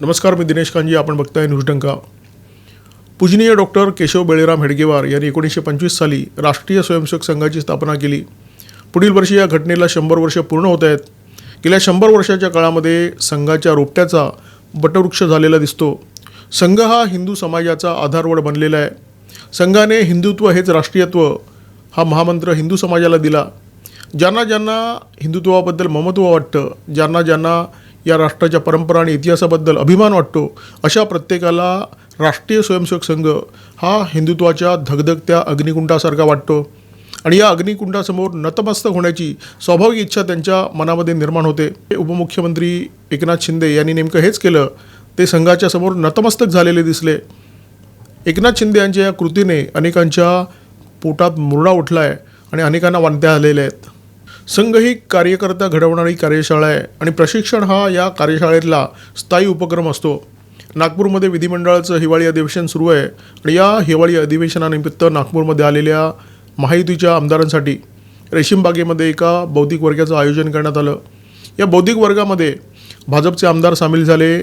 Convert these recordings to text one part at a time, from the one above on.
नमस्कार मी दिनेश कांजी आपण बघताय न्यूजडंका पूजनीय डॉक्टर केशव बेळेराम हेडगेवार यांनी एकोणीसशे पंचवीस साली राष्ट्रीय स्वयंसेवक संघाची स्थापना केली. पुढील वर्षी या घटनेला शंभर वर्ष पूर्ण होत आहेत. गेल्या शंभर वर्षाच्या काळामध्ये संघाच्या रोपट्याचा बटवृक्ष झालेला दिसतो. संघ हा हिंदू समाजाचा आधारवड बनलेला आहे. संघाने हिंदुत्व हेच राष्ट्रीयत्व हा महामंत्र हिंदू समाजाला दिला. ज्यांना ज्यांना हिंदुत्वाबद्दल ममत्व वाटतं ज्यांना ज्यांना या राष्ट्राच्या परंपरा आणि इतिहासाबद्दल अभिमान वाटतो. अशा प्रत्येकाला राष्ट्रीय स्वयंसेवक संघ हा हिंदुत्वाच्या धगधगत्या अग्निकुंडासारखा वाटतो. आणि या अग्निकुंडासमोर नतमस्तक होण्याची स्वाभाविक इच्छा त्यांच्या मनामध्ये निर्माण होते. उपमुख्यमंत्री एकनाथ शिंदे यांनी नेमकं हेच केलं. ते संघाच्या समोर नतमस्तक झालेले दिसले. एकनाथ शिंदे यांच्या या कृतीने अनेकांच्या पोटात मुरडा उठला आहे आणि अनेकांना वांत्या आलेल्या आहेत. संघ ही कार्यकर्ता घडवणारी कार्यशाळा आहे आणि प्रशिक्षण हा या कार्यशाळेतला स्थायी उपक्रम असतो. नागपूरमध्ये विधिमंडळाचं हिवाळी अधिवेशन सुरू आहे आणि या हिवाळी अधिवेशनानिमित्त नागपूरमध्ये आलेल्या महायुतीच्या आमदारांसाठी रेशीमबागेमध्ये एका बौद्धिक वर्गाचं आयोजन करण्यात आलं. या बौद्धिक वर्गामध्ये भाजपचे आमदार सामील झाले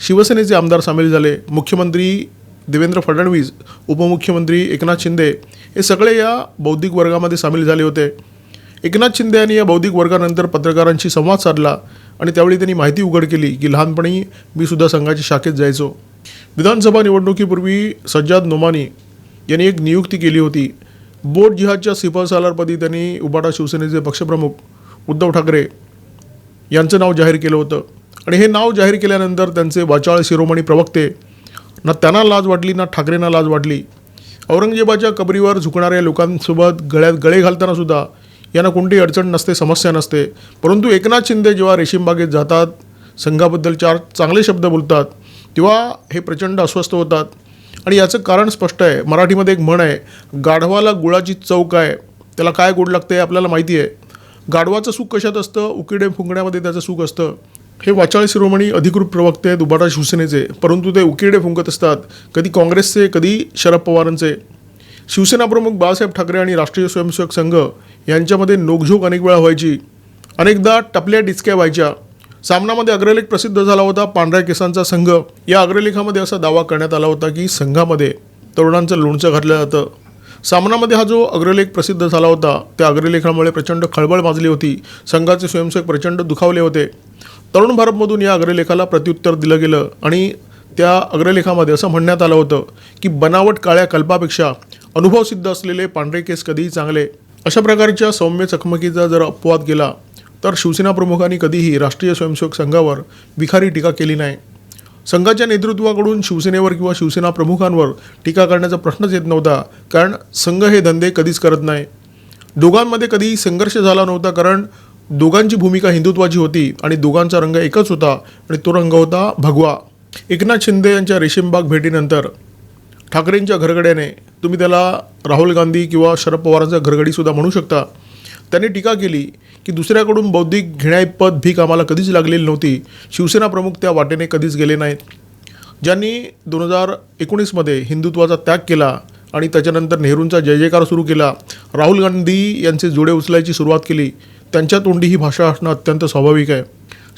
शिवसेनेचे आमदार सामील झाले मुख्यमंत्री देवेंद्र फडणवीस उपमुख्यमंत्री एकनाथ शिंदे हे सगळे या बौद्धिक वर्गामध्ये सामील झाले होते. एकनाथ शिंदे यांनी या बौद्धिक वर्गानंतर पत्रकारांशी संवाद साधला आणि त्यावेळी त्यांनी माहिती उघड केली की लहानपणी मी सुद्धा संघाच्या शाखेत जायचो. विधानसभा निवडणुकीपूर्वी सज्जाद नोमानी यांनी एक नियुक्ती केली होती. बोट जिहादच्या सिफासालारपदी त्यांनी उबाटा शिवसेनेचे पक्षप्रमुख उद्धव ठाकरे यांचं नाव जाहीर केलं होतं. आणि हे नाव जाहीर केल्यानंतर त्यांचे वाचाळ शिरोमणी प्रवक्ते ना त्यांना लाज वाटली ना ठाकरेंना लाज वाटली. औरंगजेबाच्या कबरीवर झुकणाऱ्या लोकांसोबत गळ्यात गळे घालताना सुद्धा यांना कोणतीही अडचण नसते समस्या नसते. परंतु एकनाथ शिंदे जेव्हा रेशीमबागेत जातात संघाबद्दल चार चांगले शब्द बोलतात तेव्हा हे प्रचंड अस्वस्थ होतात. आणि याचं कारण स्पष्ट आहे. मराठीमध्ये एक म्हण आहे गाढवाला गुळाची चव काय? त्याला काय गोड लागते हे आपल्याला माहिती आहे. गाढवाचं सुख कशात असतं? उकिडे फुंकण्यामध्ये त्याचं सुख असतं. हे वाचाळ शिरोमणी अधिकृत प्रवक्ते आहेत उबाटा शिवसेनेचे परंतु ते उकिडे फुंकत असतात. कधी काँग्रेसचे कधी शरद पवारांचे. शिवसेना प्रमुख बाळासाहेब ठाकरे आणि राष्ट्रीय स्वयंसेवक संघ यांच्यामध्ये नोकझोक अनेक वेळा व्हायची. अनेकदा टपल्या डिचक्या व्हायच्या. सामनामध्ये अग्रलेख प्रसिद्ध झाला होता पांढऱ्या केसांचा संघ. या अग्रलेखामध्ये असा दावा करण्यात आला होता की संघामध्ये तरुणांचं लोणचं घातलं जातं. सामनामध्ये हा जो अग्रलेख प्रसिद्ध झाला होता त्या अग्रलेखामुळे प्रचंड खळबळ माजली होती. संघाचे स्वयंसेवक प्रचंड दुखावले होते. तरुण भारतमधून या अग्रलेखाला प्रत्युत्तर दिलं गेलं आणि त्या अग्रलेखामध्ये असं म्हणण्यात आलं होतं की बनावट काळ्या कल्पापेक्षा अनुभवसिद्ध असलेले पांढरे केस कधीही चांगले. अशा प्रकारच्या सौम्य चकमकीचा जर अपवाद केला तर शिवसेना प्रमुखांनी कधीही राष्ट्रीय स्वयंसेवक संघावर विखारी टीका केली नाही. संघाच्या नेतृत्वाकडून शिवसेनेवर किंवा शिवसेना प्रमुखांवर टीका करण्याचा प्रश्नच येत नव्हता कारण संघ हे धंदे कधीच करत नाही. दोघांमध्ये कधीही संघर्ष झाला नव्हता कारण दोघांची भूमिका हिंदुत्वाची होती आणि दोघांचा रंग एकच होता आणि तो रंग होता भगवा. एकनाथ शिंदे यांच्या रेशीमबाग भेटीनंतर ठाकरेंच्या घरगड्याने तुम्ही त्याला राहुल गांधी किंवा शरद पवारांचा घरगडीसुद्धा म्हणू शकता. त्यांनी टीका केली की दुसऱ्याकडून बौद्धिक घेण्यापद भीक आम्हाला कधीच लागलेली नव्हती. शिवसेना प्रमुख त्या वाटेने कधीच गेले नाहीत. ज्यांनी दोन हजार एकोणीसमध्ये हिंदुत्वाचा त्याग केला आणि त्याच्यानंतर नेहरूंचा जय जयकार सुरू केला राहुल गांधी यांचे जोडे उचलायची सुरुवात केली त्यांच्या तोंडी ही भाषा असणं अत्यंत स्वाभाविक आहे.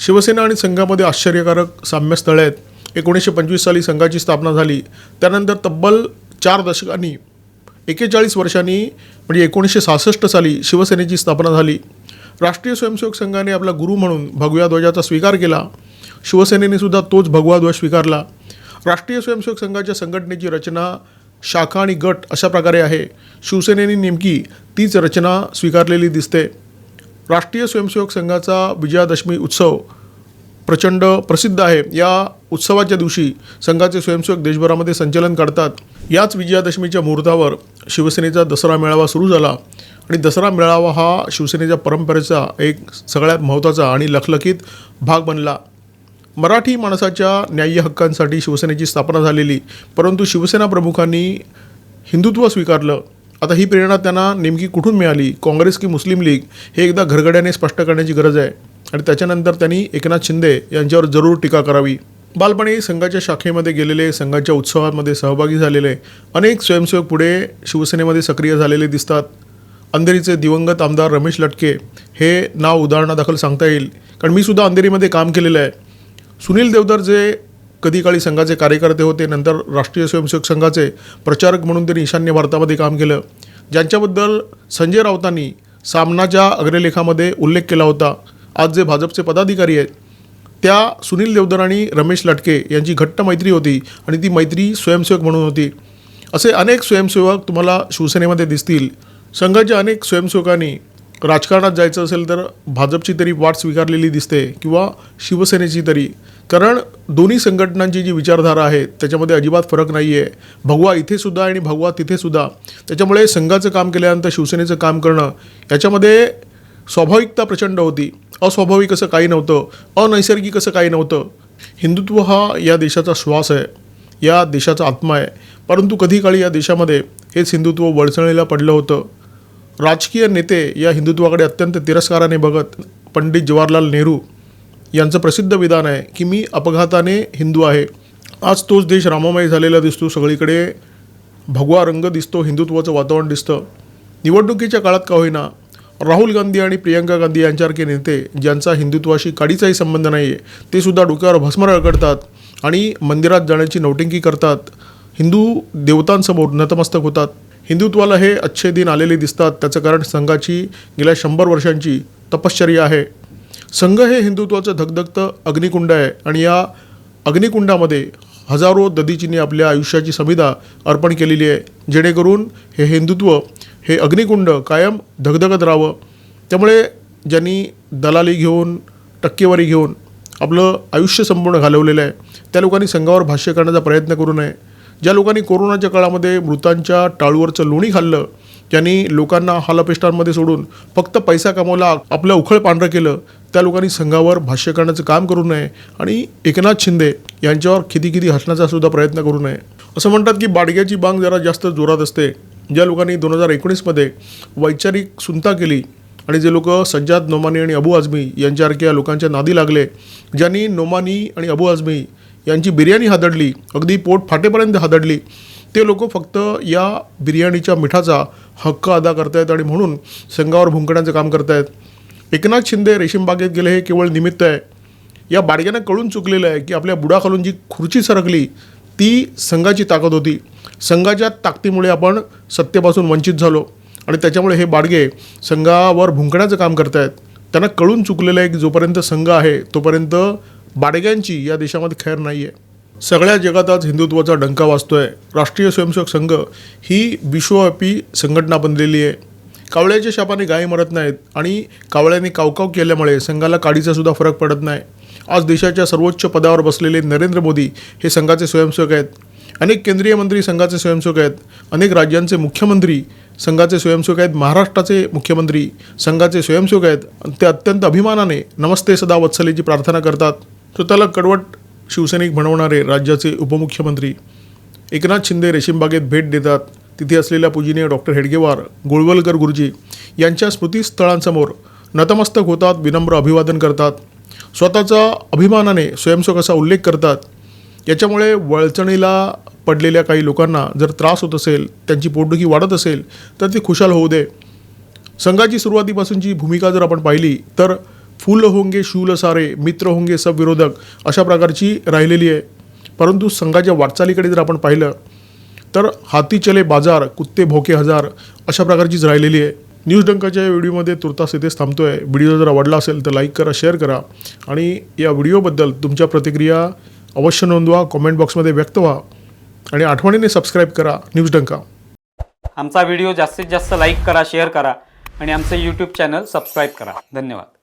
शिवसेना आणि संघामध्ये आश्चर्यकारक साम्यस्थळे आहेत. एकोणीसशे पंचवीस साली संघाची स्थापना झाली. त्यानंतर तब्बल चार दशकांनी एकेचाळीस वर्षांनी म्हणजे एकोणीसशे सहासष्ट साली शिवसेनेची स्थापना झाली. राष्ट्रीय स्वयंसेवक संघाने आपला गुरु म्हणून भगव्या ध्वजाचा स्वीकार केला. शिवसेनेने सुद्धा तोच भगवा ध्वज स्वीकारला. राष्ट्रीय स्वयंसेवक संघाच्या संघटनेची रचना शाखा आणि गट अशा प्रकारे आहे. शिवसेनेने नेमकी तीच रचना स्वीकारलेली दिसते. राष्ट्रीय स्वयंसेवक संघाचा विजयादशमी उत्सव प्रचंड प्रसिद्ध आहे. या उत्सवाच्या दिवशी संघाचे स्वयंसेवक देशभरामध्ये संचलन करतात याच विजयादशमीच्या मुहूर्तावर शिवसेनेचा दसरा मेळावा सुरू झाला आणि दसरा मेळावा हा शिवसेनेच्या परंपरेचा एक सगळ्यात महत्त्वाचा आणि लखलखीत भाग बनला. मराठी माणसाच्या न्याय्य हक्कांसाठी शिवसेनेची स्थापना झालेली परंतु शिवसेना प्रमुखांनी हिंदुत्व स्वीकारलं. आता ही प्रेरणा त्यांना नेमकी कुठून मिळाली? काँग्रेस की मुस्लिम लीग हे एकदा घरगड्याने स्पष्ट करण्याची गरज आहे. आणि त्याच्यानंतर त्यांनी एकनाथ शिंदे यांच्यावर जरूर टीका करावी. बालपणी संघाच्या शाखेमध्ये गेलेले संघाच्या उत्सवामध्ये सहभागी झालेले अनेक स्वयंसेवक पुढे शिवसेनेमध्ये सक्रिय झालेले दिसतात. अंधेरीचे दिवंगत आमदार रमेश लटके हे नाव उदाहरणादाखल सांगता येईल कारण मी सुद्धा अंधेरीमध्ये काम केलेलं आहे. सुनील देवधर जे कधी काळी संघाचे कार्यकर्ते होते नंतर राष्ट्रीय स्वयंसेवक संघाचे प्रचारक म्हणून त्यांनी ईशान्य भारतामध्ये काम केलं. ज्यांच्याबद्दल संजय राऊतांनी सामनाच्या अग्रलेखामध्ये उल्लेख केला होता. आज जे भाजपचे पदाधिकारी आहेत त्या सुनील देवधर आणि रमेश लटके यांची घट्ट मैत्री होती आणि ती मैत्री स्वयंसेवक म्हणून होती. असे अनेक स्वयंसेवक तुम्हाला शिवसेनेमध्ये दिसतील. संघाच्या अनेक स्वयंसेवकांनी राजकारणात जायचं असेल तर भाजपची तरी वाट स्वीकारलेली दिसते किंवा शिवसेनेची तरी. कारण दोन्ही संघटनांची जी विचारधारा आहे त्याच्यामध्ये अजिबात फरक नाही आहे भगवा इथेसुद्धा आणि भगवा तिथेसुद्धा त्याच्यामुळे संघाचं काम केल्यानंतर शिवसेनेचं काम करणं याच्यामध्ये स्वाभाविकता प्रचंड होती. अस्वाभाविक असं काही नव्हतं. अनैसर्गिक असं काही नव्हतं. हिंदुत्व हा या देशाचा श्वास आहे. या देशाचा आत्मा आहे. परंतु कधी काळी या देशामध्ये हेच हिंदुत्व वळसळीला पडलं होतं. राजकीय नेते या हिंदुत्वाकडे अत्यंत तिरस्काराने बघत पंडित जवाहरलाल नेहरू यांचं प्रसिद्ध विधान आहे की मी अपघाताने हिंदू आहे. आज तोच देश राममय झालेला दिसतो. सगळीकडे भगवा रंग दिसतो. हिंदुत्वाचं वातावरण दिसतं. निवडणुकीच्या काळात का होईना राहुल गांधी आणि प्रियंका गांधी यांच्यासारखे नेते ज्यांचा हिंदुत्वाशी काडीचाही संबंध नाही आहे ते सुद्धा डोक्यावर भस्म रगडतात आणि मंदिरात जाण्याची नौटंकी करतात. हिंदू देवतांसमोर नतमस्तक होतात. हिंदुत्वाला हे अच्छे दिन आलेले दिसतात त्याचं कारण संघाची गेल्या शंभर वर्षांची तपश्चर्या आहे. संघ हे हिंदुत्वाचं धगधगतं अग्निकुंड आहे आणि या अग्निकुंडामध्ये हजारो ददीचींनी आपल्या आयुष्याची संविधा अर्पण केलेली आहे जेणेकरून हे हिंदुत्व हे अग्निकुंड कायम धगधगत राहावं. त्यामुळे ज्यांनी दलाली घेऊन टक्केवारी घेऊन आपलं आयुष्य संपूर्ण घालवलेलं आहे त्या लोकांनी संघावर भाष्य करण्याचा प्रयत्न करू नये. ज्या लोकांनी कोरोनाच्या काळामध्ये मृतांच्या टाळूवरचं लोणी खाल्लं ज्यांनी लोकांना हालअपेष्टांमध्ये सोडून फक्त पैसा कमवला आपलं उखळ पांढरं केलं त्या लोकांनी संघावर भाष्य करण्याचं काम करू नये आणि एकनाथ शिंदे यांच्यावर किती किती हसण्याचा सुद्धा प्रयत्न करू नये. असं म्हणतात की बाडग्याची बांग जरा जास्त जोरात असते. ज्या लोकांनी दोन हजार एकोणीसमध्ये वैचारिक सुनता केली आणि जे लोक सज्जाद नोमानी आणि अबू आझमी यांच्यासारख्या लोकांच्या नादी लागले ज्यांनी नोमानी आणि अबू आझमी यांची बिर्याणी हादडली अगदी पोट फाटेपर्यंत हादडली ते लोक फक्त या बिर्याणीच्या मिठाचा हक्क अदा करतायत आणि म्हणून संघावर भुंकण्याचं काम करतायत. एकनाथ शिंदे रेशीमबागेत गेले हे केवळ निमित्त आहे. या बाडग्यांना कळून चुकलेलं आहे की आपल्या बुडाखालून जी खुर्ची सरकली ती संघाची ताकद होती. संघाच्या ताकदीमुळे आपण सत्तेपासून वंचित झालो. आणि त्याच्यामुळे हे बाडगे संघावर भुंकण्याचं काम करत आहेत त्यांना कळून चुकलेलं आहे की जोपर्यंत संघ आहे तोपर्यंत बाडग्यांची या देशामध्ये खैर नाही आहे सगळ्या जगात आज हिंदुत्वाचा डंका आहे राष्ट्रीय स्वयंसेवक संघ ही विश्वव्यापी संघटना बनलेली आहे. कावळ्याच्या शापाने गायी मरत नाहीत आणि कावळ्याने कावकाव केल्यामुळे संघाला काडीचा सुद्धा फरक पडत नाही. आज देशाच्या सर्वोच्च पदावर बसलेले नरेंद्र मोदी हे संघाचे स्वयंसेवक आहेत. अनेक केंद्रीय मंत्री संघाचे स्वयंसेवक आहेत. अनेक राज्यांचे मुख्यमंत्री संघाचे स्वयंसेवक आहेत. महाराष्ट्राचे मुख्यमंत्री संघाचे स्वयंसेवक आहेत. ते अत्यंत अभिमानाने नमस्ते सदा वत्सलेची प्रार्थना करतात. स्वतःला कडवट शिवसैनिक बनवणारे राज्याचे उपमुख्यमंत्री एकनाथ शिंदे रेशीमबागेत भेट देतात. तिथे असलेल्या पूजनीय डॉक्टर हेडगेवार गोळवलकर गुरुजी यांच्या स्मृतीस्थळांसमोर नतमस्तक होतात विनम्र अभिवादन करतात. स्वतःचा अभिमानाने स्वयंसेवक असा उल्लेख करतात. याच्यामुळे वळचणीला पडलेल्या काही लोकांना जर त्रास होत असेल त्यांची पोटदुखी वाढत असेल तर ती खुशाल होऊ दे. संघाची सुरुवातीपासूनची भूमिका जर आपण पाहिली तर फुल होंगे शूल सारे मित्र होंगे सब विरोधक अशा प्रकारची राहिलेली आहे. परंतु संघाच्या वाटचालीकडे जर आपण पाहिलं तर हाती चले बाजार कुत्ते भोके हजार अशा प्रकारचीच राहिलेली आहे. न्यूज डंकाच्या या व्हिडिओमध्ये तुर्तास इथेच थांबतो आहे व्हिडिओ जर आवडला असेल तर लाईक करा शेअर करा आणि या व्हिडिओबद्दल तुमच्या प्रतिक्रिया अवश्य नोंदवा कॉमेंट बॉक्समध्ये व्यक्त व्हा आणि आठवणीने सबस्क्राईब करा न्यूज डंका. आमचा व्हिडिओ जास्तीत जास्त लाईक करा शेअर करा आणि आमचं यूट्यूब चॅनल सबस्क्राईब करा. धन्यवाद.